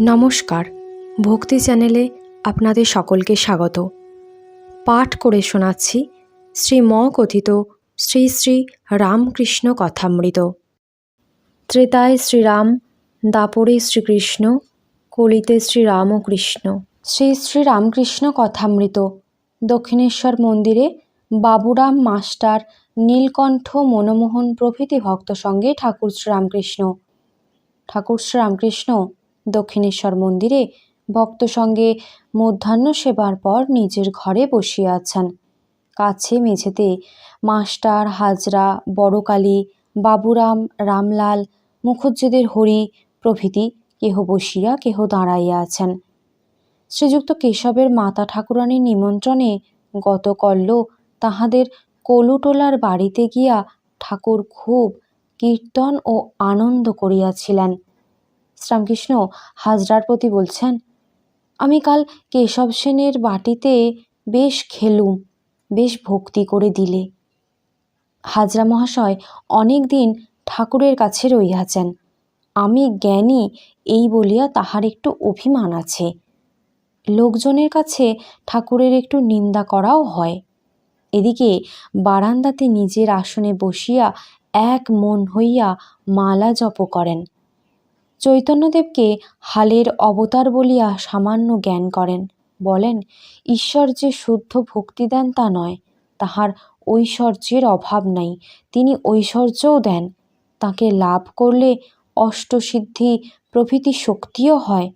নমস্কার, ভক্তি চ্যানেলে আপনাদের সকলকে স্বাগত। পাঠ করে শোনাচ্ছি শ্রীম কথিত শ্রী শ্রী রামকৃষ্ণ কথামৃত। ত্রেতায় শ্রীরাম, দাপরে শ্রীকৃষ্ণ, কলিতে শ্রীরামকৃষ্ণ। শ্রী শ্রী রামকৃষ্ণ কথামৃত। দক্ষিণেশ্বর মন্দিরে বাবুরাম মাস্টার নীলকণ্ঠ মনমোহন প্রভৃতি ভক্ত সঙ্গে ঠাকুর শ্রীরামকৃষ্ণ। ঠাকুর শ্রীরামকৃষ্ণ দক্ষিণেশ্বর মন্দিরে ভক্ত সঙ্গে মধ্যাহ্ন সেবার পর নিজের ঘরে বসিয়া আছেন। কাছে মেঝেতে মাস্টার, হাজরা, বড়কালী, বাবুরাম, রামলাল মুখুজ্জেদের হরি প্রভৃতি কেহ বসিয়া কেহ দাঁড়াইয়া আছেন। শ্রীযুক্ত কেশবের মাতা ঠাকুরানীর নিমন্ত্রণে গত গতকল্য তাহাদের কলুটোলার বাড়িতে গিয়া ঠাকুর খুব কীর্তন ও আনন্দ করিয়াছিলেন। শ্রীরামকৃষ্ণ হাজরার প্রতি বলছেন, আমি কাল কেশব সেনের বাটিতে বেশ খেলুম, বেশ ভক্তি করে দিলে। হাজরা মহাশয় অনেক দিন ঠাকুরের কাছে রইয়াছেন। আমি জ্ঞানী, এই বলিয়া তাহার একটু অভিমান আছে। লোকজনের কাছে ঠাকুরের একটু নিন্দা করাও হয়। এদিকে বারান্দাতে নিজের আসনে বসিয়া এক মন হইয়া মালা জপ করেন। চৈতন্যদেবকে হালের অবতার বলিয়া সামান্য জ্ঞান করেন। বলেন, ঈশ্বর যে শুদ্ধ ভক্তি দেন তা নয়, তাহার ঐশ্বর্যের অভাব নাই, তিনি ঐশ্বর্যও দেন। তাকে লাভ করলে অষ্টসিদ্ধি প্রভৃতি শক্তিও হয়।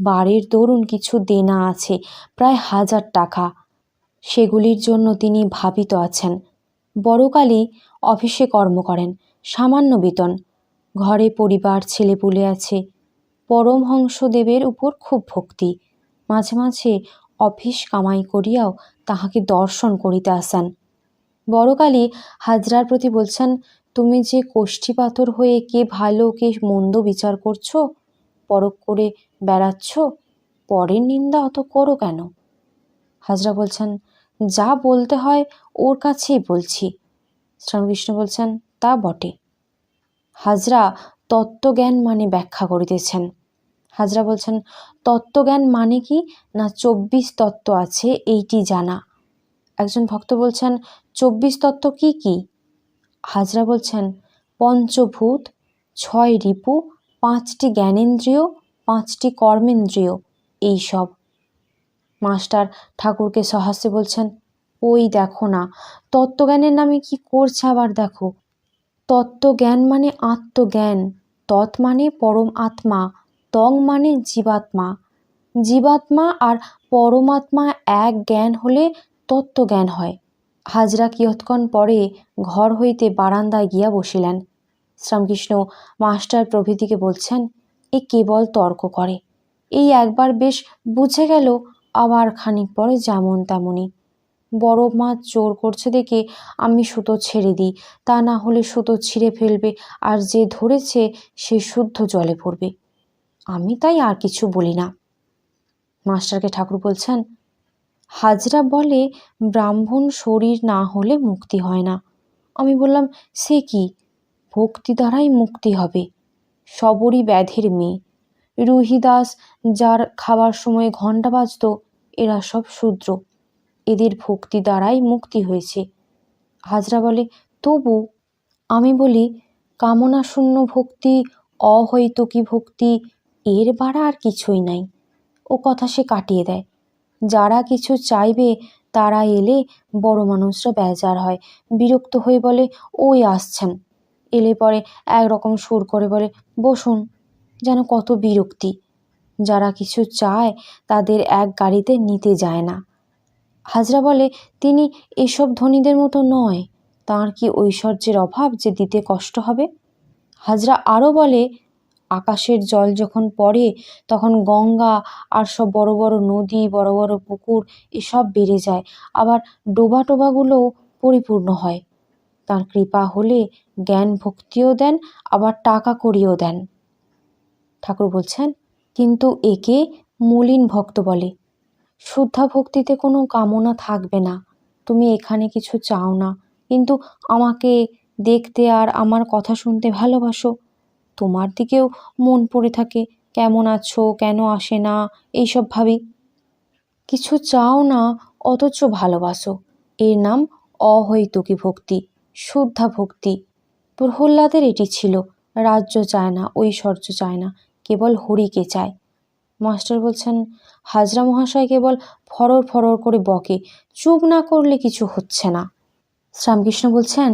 বাড়ির দরুন কিছু দেনা আছে, প্রায় হাজার টাকা। সেগুলির জন্য তিনি ভাবিত আছেন। বড়কালী অফিসে কর্ম করেন, সামান্য বেতন। ঘরে পরিবার, ছেলেপুলে আছে। পরমহংসদেবের উপর খুব ভক্তি। মাঝে মাঝে অফিস কামাই করিয়াও তাহাকে দর্শন করিতে আসেন। বড়কালী হাজরার প্রতি বলছেন, তুমি যে কোষ্ঠী পাথর হয়ে কে ভালো, কে মন্দ বিচার করছ পরক করে বেড়াচ্ছ, পরের নিন্দা অত করো কেন? হাজরা বলছেন, যা বলতে হয় ওর কাছেই বলছি। শ্রীরামকৃষ্ণ বলছেন, তা বটে। হাজরা তত্ত্বজ্ঞান মানে ব্যাখ্যা করিতেছেন। হাজরা বলছেন, তত্ত্বজ্ঞান মানে কি? না, চব্বিশ তত্ত্ব আছে, এইটি জানা। একজন ভক্ত বলছেন, চব্বিশ তত্ত্ব কি কি? হাজরা বলছেন, পঞ্চভূত, ছয় রিপু, পাঁচটি জ্ঞানেন্দ্রিয়, পাঁচটি কর্মেন্দ্রিয়, এই সব। মাস্টার ঠাকুরকে সহাস্যে বলছেন, ওই দেখো না, তত্ত্বজ্ঞানের নামে কি করছে আবার দেখো? তত্ত্বজ্ঞান মানে আত্মজ্ঞান, তৎ মানে পরম আত্মা, তং মানে জীবাত্মা। জীবাত্মা আর পরমাত্মা এক জ্ঞান হলে তত্ত্বজ্ঞান হয়। হাজরা কিয়ৎক্ষণ পরে ঘর হইতে বারান্দায় গিয়া বসিলেন। শ্রীরামকৃষ্ণ মাস্টার প্রভৃতিকে বলছেন, এ কেবল তর্ক করে। এই একবার বেশ বুঝে গেল, আবার খানিক পরে যেমন তেমনই। বড় মাছ জোর করছে দেখে আমি সুতো ছেড়ে দিই। তা না হলে সুতো ছিঁড়ে ফেলবে আর যে ধরেছে সে শুদ্ধ জলে পড়বে। আমি তাই আর কিছু বলি না। মাস্টারকে ঠাকুর বলছেন, হাজরা বলে ব্রাহ্মণ শরীর না হলে মুক্তি হয় না। আমি বললাম, সে কি? ভক্তি দ্বারাই মুক্তি হবে। সবরই ব্যাধের মেয়ে। রুহিদাস যার খাবার সময় ঘণ্টা বাজত, এরা সব শূদ্র। এদের ভক্তি দ্বারাই মুক্তি হয়েছে। হাজরা বলে, তবু আমি বলি কামনা শূন্য ভক্তি অহৈতুকী ভক্তি, এর বাড়া আর কিছুই নাই। ও কথা সে কাটিয়ে দেয়। যারা কিছু চাইবে, তারা এলে বড় মানুষরা বেজার হয়, বিরক্ত হয়ে বলে, ওই আসছেন। এলে পরে একরকম সুর করে বলে, বসুন, যেন কত বিরক্তি। যারা কিছু চায়, তাদের এক গাড়িতে নিতে যায় না। হাজরা বলে, তিনি এসব ধনীদের মতো নয়। তার কি ঐশ্বর্যের অভাব যে দিতে কষ্ট হবে? হাজরা আরও বলে, আকাশের জল যখন পড়ে, তখন গঙ্গা আর সব বড় বড় নদী, বড় বড় পুকুর, এসব বেড়ে যায়। আবার ডোবা টোবাগুলোও পরিপূর্ণ হয়। তার কৃপা হলে জ্ঞান ভক্তিও দেন, আবার টাকা করিও দেন। ঠাকুর বলছেন, কিন্তু একে মলিন ভক্ত বলে। শুদ্ধা ভক্তিতে কোনো কামনা থাকবে না। তুমি এখানে কিছু চাও না। কিন্তু আমাকে দেখতে আর আমার কথা শুনতে ভালোবাসো। তোমার দিকেও মন পড়ে থাকে, কেমন আছো, কেন আসে না, এইসব ভাবি। কিছু চাও না, অথচ ভালোবাসো। এর নাম অহৈতুকী ভক্তি, শুদ্ধা ভক্তি। প্রহ্লাদের এটি ছিল, রাজ্য চায় না, ঐশ্বর্য চায় না, কেবল হরিকে চায়। মাস্টার বলছেন, হাজরা মহাশয় কেবল ফরর ফরর করে বকে, চুপ না করলে কিছু হচ্ছে না। শ্রামকৃষ্ণ বলছেন,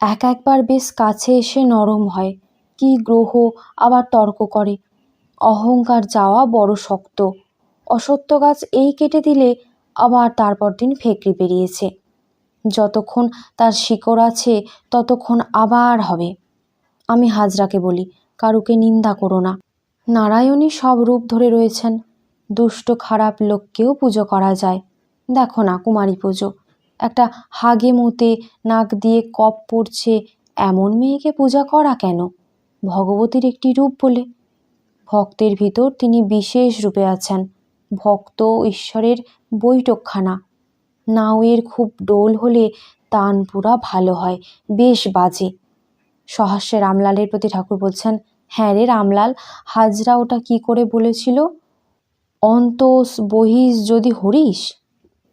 এক একবার বেশ কাছে এসে নরম হয়, কি গ্রহ আবার তর্ক করে। অহংকার যাওয়া বড় শক্ত, অসত্য গাছ এই কেটে দিলে আবার তারপর দিন ফেকরি বেরিয়েছে। যতক্ষণ তার শিকড় আছে, ততক্ষণ আবার হবে। আমি হাজরাকে বলি, কারুকে নিন্দা করো না। নারায়ণই সব রূপ ধরে রয়েছেন। দুষ্ট খারাপ লোককেও পুজো করা যায়। দেখো না কুমারী পুজো। একটা হাগে মুতে নাক দিয়ে কপ পড়ছে এমন মেয়েকে পূজা করা কেন? ভগবতীর একটি রূপ বলে। ভক্তের ভিতর তিনি বিশেষ রূপে আছেন। ভক্ত ঈশ্বরের বৈঠকখানা। নাওয়ের খুব ডোল হলে তানপুরা ভালো হয়, বেশ বাজে। সহাস্যে রামলালের প্রতি ঠাকুর বলছেন হ্যাঁ রে রামলাল, হাজরা ওটা কি করে বলেছিল? অন্তস বহিস যদি হরিস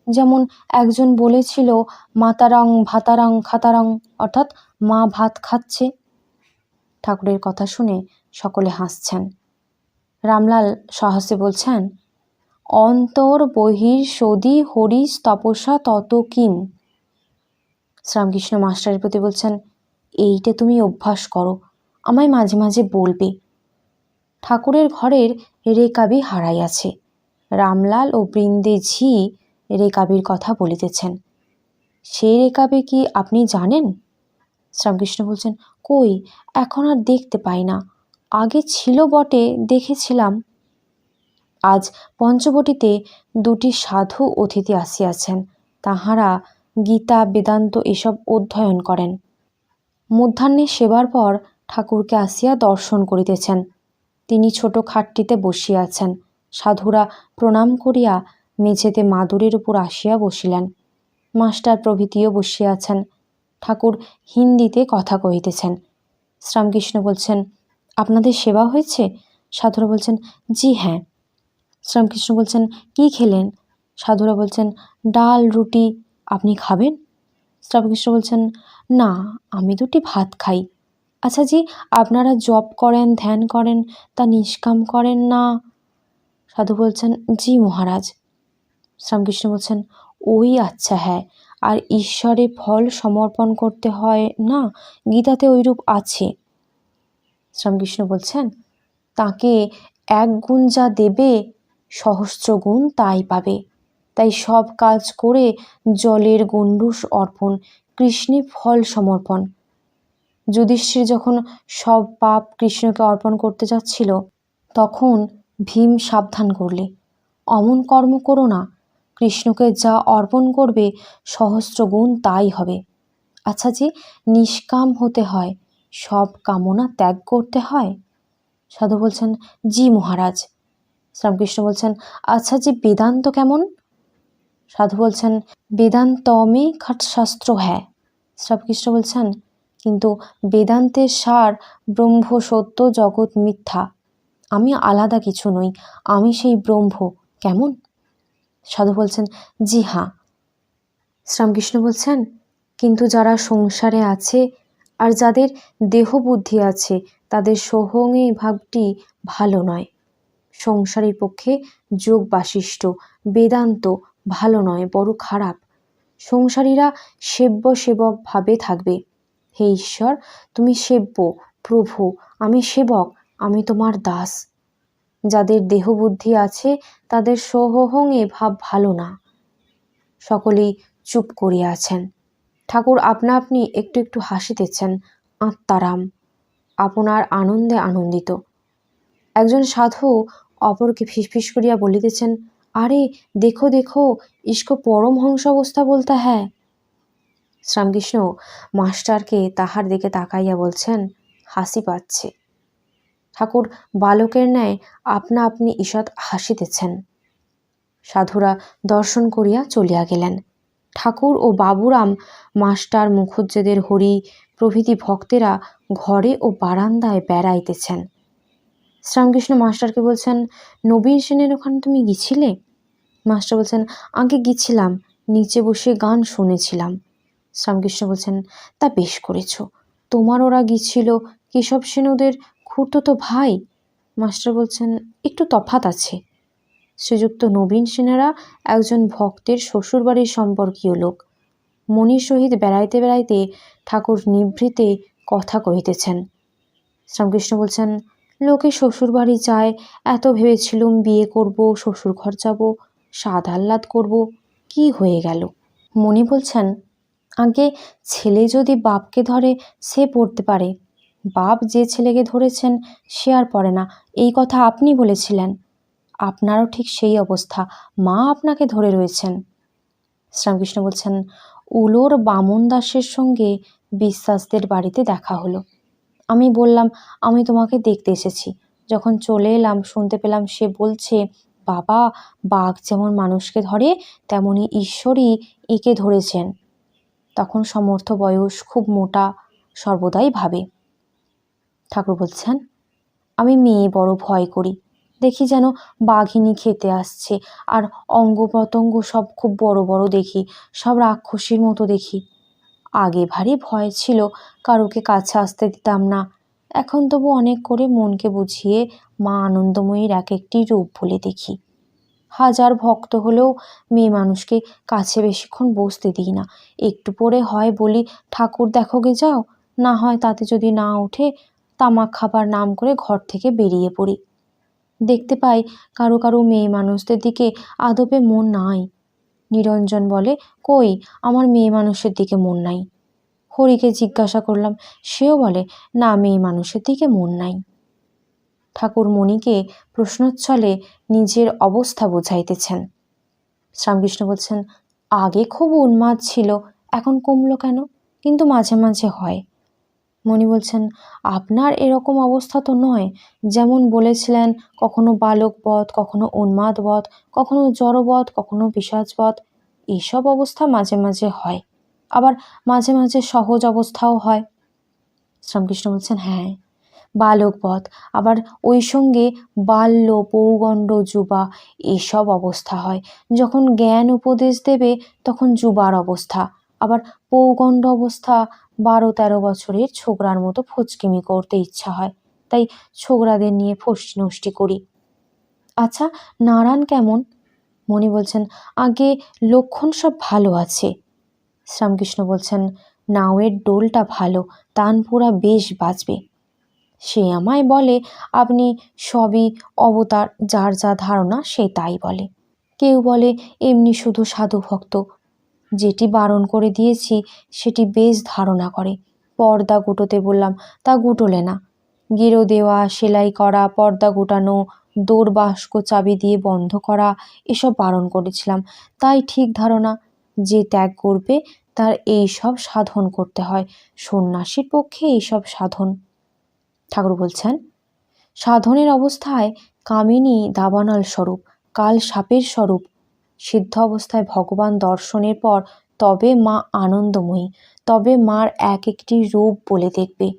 যেমন একজন বলেছিল, মাতারং ভাতারং খাতারং, অর্থাৎ মা ভাত খাচ্ছে। ঠাকুরের কথা শুনে সকলে হাসছেন। রামলাল সাহসে বলছেন, অন্তর বহির সদি হরিস তপস্যা তত কিম শ্রীরামকৃষ্ণ মাস্টারের প্রতি বলছেন, এইটা তুমি অভ্যাস করো। আমায় মাঝে মাঝে বলবে, ঠাকুরের ঘরের রেকাবি হারাইয়াছে রামলাল ও বৃন্দে ঝি রেকাবির কথা বলিতেছেন। সেই রেকাবি কি আপনি জানেন? শ্রীরামকৃষ্ণ বলছেন, কই, এখন আর দেখতে পাই না। আগে ছিল বটে, দেখেছিলাম। আজ পঞ্চবটিতে দুটি সাধু অতিথি আসিয়াছেন। তাহারা গীতা, বেদান্ত এসব অধ্যয়ন করেন। মধ্যাহ্নে সেবার পর ঠাকুরকে আসিয়া দর্শন করিতেছেন। তিনি ছোট খাটটিতে বসিয়াছেন সাধুরা প্রণাম করিয়া মেঝেতে মাদুরের উপর আসিয়া বসিলেন। মাস্টার প্রভৃতিও বসিয়াছেন ঠাকুর হিন্দিতে কথা কহিতেছেন। শ্রীরামকৃষ্ণ বলছেন, আপনাদের সেবা হয়েছে? সাধুরা বলছেন, জি হ্যাঁ। শ্রীরামকৃষ্ণ বলছেন, কি খেলেন? সাধুরা বলছেন, ডাল, রুটি। আপনি খাবেন? শ্রীরামকৃষ্ণ বলছেন, না, আমি দুটি ভাত খাই। আচ্ছা জি, আপনারা জপ করেন, ধ্যান করেন, তা নিষ্কাম করেন না? সাধু বলছেন, জি মহারাজ। শ্রীরামকৃষ্ণ বলছেন, ওই আচ্ছা হ্যাঁ আর ঈশ্বরে ফল সমর্পণ করতে হয় না? গীতাতে ওইরূপ আছে। শ্রীরামকৃষ্ণ বলছেন, তাকে এক গুণ যা দেবে, সহস্র গুণ তাই পাবে। তাই সব কাজ করে জলের গণ্ডুস অর্পণ, কৃষ্ণে ফল সমর্পণ। যুধিষ্ঠির যখন সব পাপ কৃষ্ণকে অর্পণ করতে যাচ্ছিল, তখন ভীম সাবধান করলে। অমন কর্ম করো না, কৃষ্ণকে যা অর্পণ করবে সহস্র গুণ তাই হবে। আচ্ছা যে, নিষ্কাম হতে হয়, সব কামনা ত্যাগ করতে হয়? সাধু বলছেন, জি মহারাজ। শ্রীরামকৃষ্ণ বলছেন আচ্ছা যে, বেদান্ত কেমন? সাধু বলছেন, বেদান্তমে খাটশাস্ত্র হ্যাঁ। শ্রীরামকৃষ্ণ বলছেন কিন্তু বেদান্তের সার ব্রহ্ম সত্য জগৎ মিথ্যা। আমি আলাদা কিছু নই, আমি সেই ব্রহ্ম। কেমন? সাধু বলছেন, জি হ্যাঁ। শ্রীরামকৃষ্ণ বলছেন, কিন্তু যারা সংসারে আছে আর যাদের দেহ বুদ্ধি আছে, তাদের সোহঙে ভাবটি ভালো নয়। সংসারের পক্ষে যোগ বাশিষ্ট বেদান্ত ভালো নয়, বড় খারাপ। সংসারীরা সেব্য সেবক ভাবে থাকবে। হে ঈশ্বর, তুমি সেব্য, প্রভু, আমি সেবক, আমি তোমার দাস। যাদের দেহ বুদ্ধি আছে, তাদের সোহং এ ভাব ভালো না। সকলেই চুপ করিয়া আছেন ঠাকুর আপনা আপনি একটু একটু হাসিতেছেন, আত্মারাম, আপনার আনন্দে আনন্দিত। একজন সাধু অপরকে ফিসফিস করিয়া বলিতেছেন, আরে, দেখো দেখো, ইস্কো পরমহংস অবস্থা বলতে হ্যাঁ শ্রীরামকৃষ্ণ মাস্টারকে তাহার দিকে তাকাইয়া বলছেন, হাসি পাচ্ছে। ঠাকুর, বালকের ন্যায় আপনা আপনি ঈষৎ হাসিতেছেন। সাধুরা দর্শন করিয়া চলিয়া গেলেন। ঠাকুর ও বাবুরাম মাস্টার মুখুজ্জেদের হরি প্রভৃতি ভক্তেরা ঘরে ও বারান্দায় বেড়াইতেছেন। শ্রীরামকৃষ্ণ মাস্টারকে বলছেন, নবীন সেনের ওখানে তুমি গিয়েছিলে মাস্টার বলছেন, আগে গিয়েছিলাম নিচে বসে গান শুনেছিলাম। শ্রীরামকৃষ্ণ বলছেন, তা বেশ করেছ। তোমার ওরা গিয়েছিল কেশব সেনুদের খুঁড়তো তো ভাই? মাস্টার বলছেন, একটু তফাত আছে। শ্রীযুক্ত নবীন সেনারা একজন ভক্তের শ্বশুরবাড়ির সম্পর্কীয় লোক। মনির সহিত বেড়াইতে বেড়াইতে ঠাকুর নিভৃতে কথা কহিতেছেন। শ্রীরামকৃষ্ণ বলছেন, লোকে শ্বশুরবাড়ি চায়, এত ভেবেছিলুম বিয়ে করব শ্বশুর ঘর যাব স্বাদ আহ্লাদ করব, কি হয়ে গেল? মণি বলছেন আগে ছেলে যদি বাপকে ধরে, সে পড়তে পারে। বাপ যে ছেলেকে ধরেছেন, সে আর পড়ে না। এই কথা আপনি বলেছিলেন। আপনারও ঠিক সেই অবস্থা। মা আপনাকে ধরে রয়েছেন। শ্রীরামকৃষ্ণ বলছেন, উলোর বামন দাসের সঙ্গে বিশ্বাসদের বাড়িতে দেখা হলো। আমি বললাম, আমি তোমাকে দেখতে এসেছি। যখন চলে এলাম, শুনতে পেলাম সে বলছে, বাবা, বাঘ যেমন মানুষকে ধরে, তেমনি ঈশ্বরই একে ধরেছেন। তখন সমর্থ বয়স খুব মোটা সর্বদাই ভাবে। ঠাকুর বলছেন, আমি মেয়ে বড় ভয় করি। দেখি যেন বাঘিনী খেতে আসছে আর অঙ্গ প্রত্যঙ্গ সব খুব বড় বড় দেখি, সব রাক্ষসীর মতো দেখি। আগে ভারী ভয় ছিল, কারোকে কাছে আসতে দিতাম না। এখন তবু অনেক করে মনকে বুঝিয়ে মা আনন্দময়ীর এক একটি রূপ বলে দেখি। হাজার ভক্ত হলেও মেয়ে মানুষকে কাছে বেশিক্ষণ বসতে দিই না। একটু পরে হয় বলি, ঠাকুর দেখোগে যাও। না হয় তাতে যদি না ওঠে, তামাক খাবার নাম করে ঘর থেকে বেরিয়ে পড়ি। দেখতে পাই কারও কারও মেয়ে মানুষদের দিকে আদপে মন নাই। নিরঞ্জন বলে, কই, আমার মেয়ে মানুষের দিকে মন নাই? হরিকে জিজ্ঞাসা করলাম, সেও বলে, না, মেয়ে মানুষের দিকে মন নাই। ঠাকুর মণিকে প্রশ্নোচ্ছলে নিজের অবস্থা বোঝাইতেছেন। শ্রীরামকৃষ্ণ বলছেন, আগে খুব উন্মাদ ছিল, এখন কমলো কেন? কিন্তু মাঝে মাঝে হয়। মণি বলছেন, আপনার এরকম অবস্থা তো নয়। যেমন বলেছিলেন, কখনো বালক বধ, কখনো উন্মাদ বধ, কখনো জড়বধ কখনো পিসাজবধ এইসব অবস্থা মাঝে মাঝে হয়। আবার মাঝে মাঝে সহজ অবস্থাও হয়। শ্রীরামকৃষ্ণ বলছেন হ্যাঁ বালক বধ আবার ওই সঙ্গে বাল্য, পৌগণ্ড, যুবা, এসব অবস্থা হয়। যখন জ্ঞান উপদেশ দেবে, তখন যুবার অবস্থা। আবার পৌগণ্ড অবস্থা বারো তেরো বছরের ছোকরার মতো ফচকিমি করতে ইচ্ছা হয়। তাই ছোকরাদের নিয়ে ফষ্টি নষ্টি করি। আচ্ছা নারায়ণ কেমন? মণি বলছেন, আগে লক্ষণ সব ভালো আছে। শ্রীরামকৃষ্ণ বলছেন, নাওয়ের ডোলটা ভালো, তানপুরা বেশ বাজবে। সে আমায় বলে, আপনি সবই অবতার, যার যা ধারণা সে তাই বলে। কেউ বলে, এমনি শুধু সাধু ভক্ত। যেটি বারণ করে দিয়েছি, সেটি বেশ ধারণা করে। পর্দা গুটোতে বললাম, তা গুটোলে না। গেরো দেওয়া, সেলাই করা, পর্দা গুটানো দৌড় বাস্ক চাবি দিয়ে বন্ধ করা, এসব বারণ করেছিলাম। তাই ঠিক ধারণা। যে ত্যাগ করবে, তার এই সব সাধন করতে হয়। সন্ন্যাসীর পক্ষে এইসব সাধন ঠাকুর বলছেন, সাধনের অবস্থায় কামিনী দাবানল স্বরূপ, কাল সাপের স্বরূপ। সিদ্ধ অবস্থায় ভগবান দর্শনের পর তবে মা আনন্দময়ী, তবে মার এক একটি রূপ বলে দেখবে।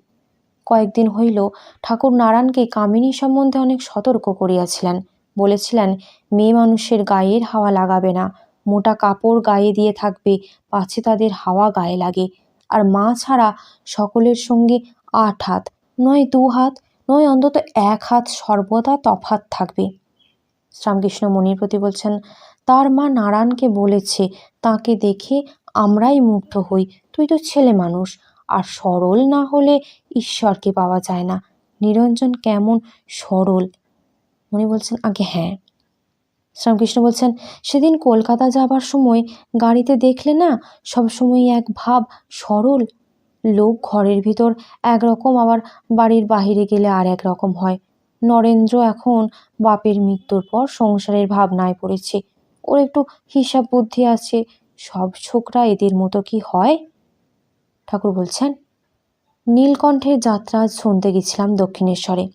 কয়েকদিন হইল, ঠাকুর নারায়ণকে কামিনী সম্বন্ধে অনেক সতর্ক করিয়াছিলেন। বলেছিলেন, মেয়ে মানুষের গায়ের হাওয়া লাগাবে না, মোটা কাপড় গায়ে দিয়ে থাকবে, পাছে তাদের হাওয়া গায়ে লাগে। আর মা ছাড়া সকলের সঙ্গে আট হাত নয় দু হাত, নয় অন্তত এক হাত সর্বদা তফাত থাকবে। শ্রীরামকৃষ্ণ মনির প্রতি বলছেন, তার মা নারায়ণকে বলেছে, তাকে দেখে আমরাই মুগ্ধ হই। তুই তো ছেলে মানুষ, আর সরল না হলে ঈশ্বরকে পাওয়া যায় না। নিরঞ্জন কেমন সরল? উনি বলছেন, আগে হ্যাঁ। শ্রীরামকৃষ্ণ বলছেন, সেদিন কলকাতা যাবার সময় গাড়িতে দেখলে না সবসময় এক ভাব সরল লোক ঘরের ভিতর একরকম, আবার বাড়ির বাহিরে গেলে আর এক রকম হয়। নরেন্দ্র এখন বাপের মৃত্যুর পর সংসারের ভাবনায় পড়েছে। ওর একটু হিসাব বুদ্ধি আছে। সব ছোকরা এদের মতো কি হয়? ঠাকুর বলছেন নীলকণ্ঠের যাত্রা শুনতে গেছিলাম দক্ষিণেশ্বরে।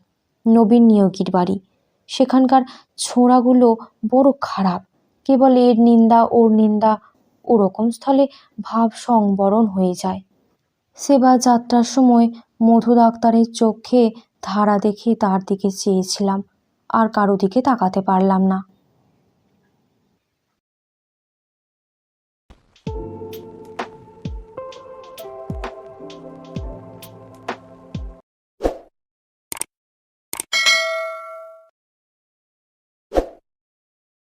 নবীন নিয়োগীর বাড়ি। সেখানকার ছোঁড়াগুলো বড় খারাপ। কেবল এর নিন্দা, ওর নিন্দা। ওরকম স্থলে ভাব সংবরণ হয়ে যায়। সেবা যাত্রার সময় মধু ডাক্তারের চোখে ধারা দেখে তার দিকে চেয়েছিলাম। আর কারও দিকে তাকাতে পারলাম না।